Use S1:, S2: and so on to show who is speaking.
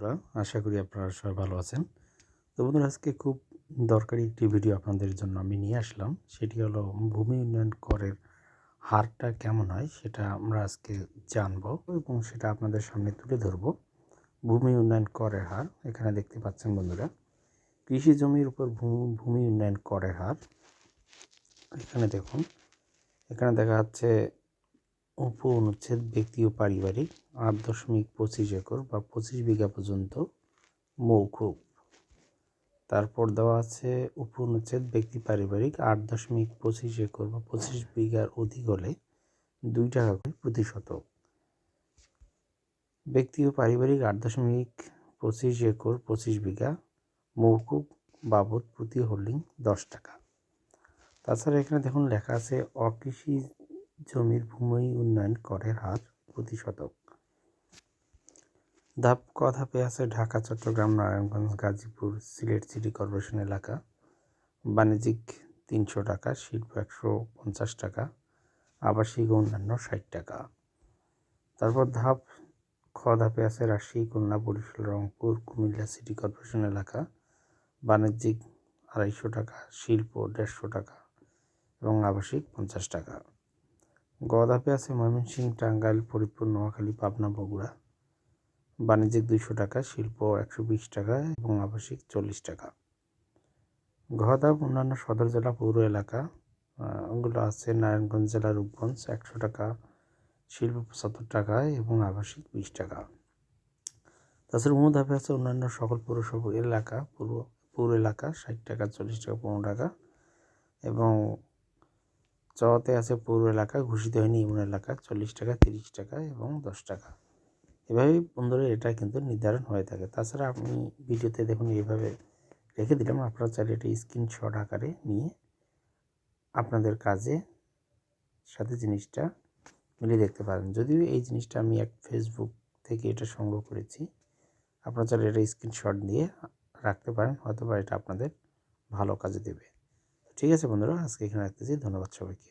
S1: বন্ধুরা, আশা করি আপনারা সবাই ভালো আছেন। তো বন্ধুরা, আজকে খুব দরকারি একটি ভিডিও আপনাদের জন্য আমি নিয়ে আসলাম। সেটি হলো ভূমি উন্নয়ন করের হারটা কেমন হয় সেটা আমরা আজকে জানব এবং সেটা আপনাদের সামনে তুলে ধরবো। ভূমি উন্নয়ন করের হার, এখানে দেখতে পাচ্ছেন বন্ধুরা, কৃষি জমির উপর ভূমি উন্নয়ন করের হার। এখানে দেখুন, এখানে দেখা যাচ্ছে উপ অনুচ্ছেদ ব্যক্তি ও পারিবারিক আট দশমিক পঁচিশ একর বা পঁচিশ বিঘা পর্যন্ত মৌকুব। তারপর দেওয়া আছে উপ অনুচ্ছেদ ব্যক্তি পারিবারিক আট দশমিক পঁচিশ একর বা পঁচিশ বিঘার অধিক হলে দুই টাকা করে প্রতি শতক। ব্যক্তি ও পারিবারিক আট দশমিক পঁচিশ একর, পঁচিশ বিঘা মৌকুব বাবদ প্রতি হোল্ডিং দশ টাকা। তাছাড়া এখানে দেখুন লেখা আছে অকৃষি জমির ভূমি উন্নয়ন করের হার প্রতি শতক ধাপ ক ধাপে আছে ঢাকা, চট্টগ্রাম, নারায়ণগঞ্জ, গাজীপুর, সিলেট সিটি কর্পোরেশন এলাকা? বাণিজ্যিক তিনশো টাকা, শিল্প একশো পঞ্চাশ টাকা, আবাসিক অন্যান্য ষাট টাকা। তারপর ধাপ খ ধাপে আছে রাজশাহী, খুলনা, বরিশাল, রংপুর, কুমিল্লা সিটি কর্পোরেশন এলাকা। বাণিজ্যিক আড়াইশো টাকা, শিল্প দেড়শো টাকা এবং আবাসিক পঞ্চাশ টাকা। গ ধাপে আছে ময়মনসিংহ, টাঙ্গাইল, ফরিদপুর, নোয়াখালী, পাবনা, বগুড়া। বাণিজ্যিক দুইশো টাকা, শিল্প একশো বিশ টাকা এবং আবাসিক চল্লিশ টাকা। ধাপ অন্যান্য সদর জেলা পৌর এলাকা ওগুলো আছে নারায়ণগঞ্জ জেলা রূপগঞ্জ, একশো টাকা, শিল্প পঁচাত্তর টাকা এবং আবাসিক বিশ টাকা। তাছাড়া উম ধাপে আছে অন্যান্য সকল পৌরসভা এলাকা, পৌর পৌর এলাকা, ষাট টাকা, চল্লিশ টাকা, পনেরো টাকা এবং চতে আছে পৌর এলাকা, ঘোষিত হয়নি এমন এলাকা, চল্লিশ টাকা, তিরিশ টাকা এবং দশ টাকা। এভাবেই বন্ধুরা এটা কিন্তু নির্ধারণ হয়ে থাকে। তাছাড়া আপনি ভিডিওতে দেখুন এইভাবে রেখে দিলাম। আপনারা চাইলে এটা স্ক্রিনশট আকারে নিয়ে আপনাদের কাজে সাথে জিনিসটা মিলিয়ে দেখতে পারেন। যদিও এই জিনিসটা আমি এক ফেসবুক থেকে এটা সংগ্রহ করেছি। আপনারা চাইলে এটা স্ক্রিনশট দিয়ে রাখতে পারেন হয়তো বা এটা আপনাদের ভালো কাজে দেবে। ঠিক আছে বন্ধুরা আজকে এখানে রাখতেছি। ধন্যবাদ সবাইকে।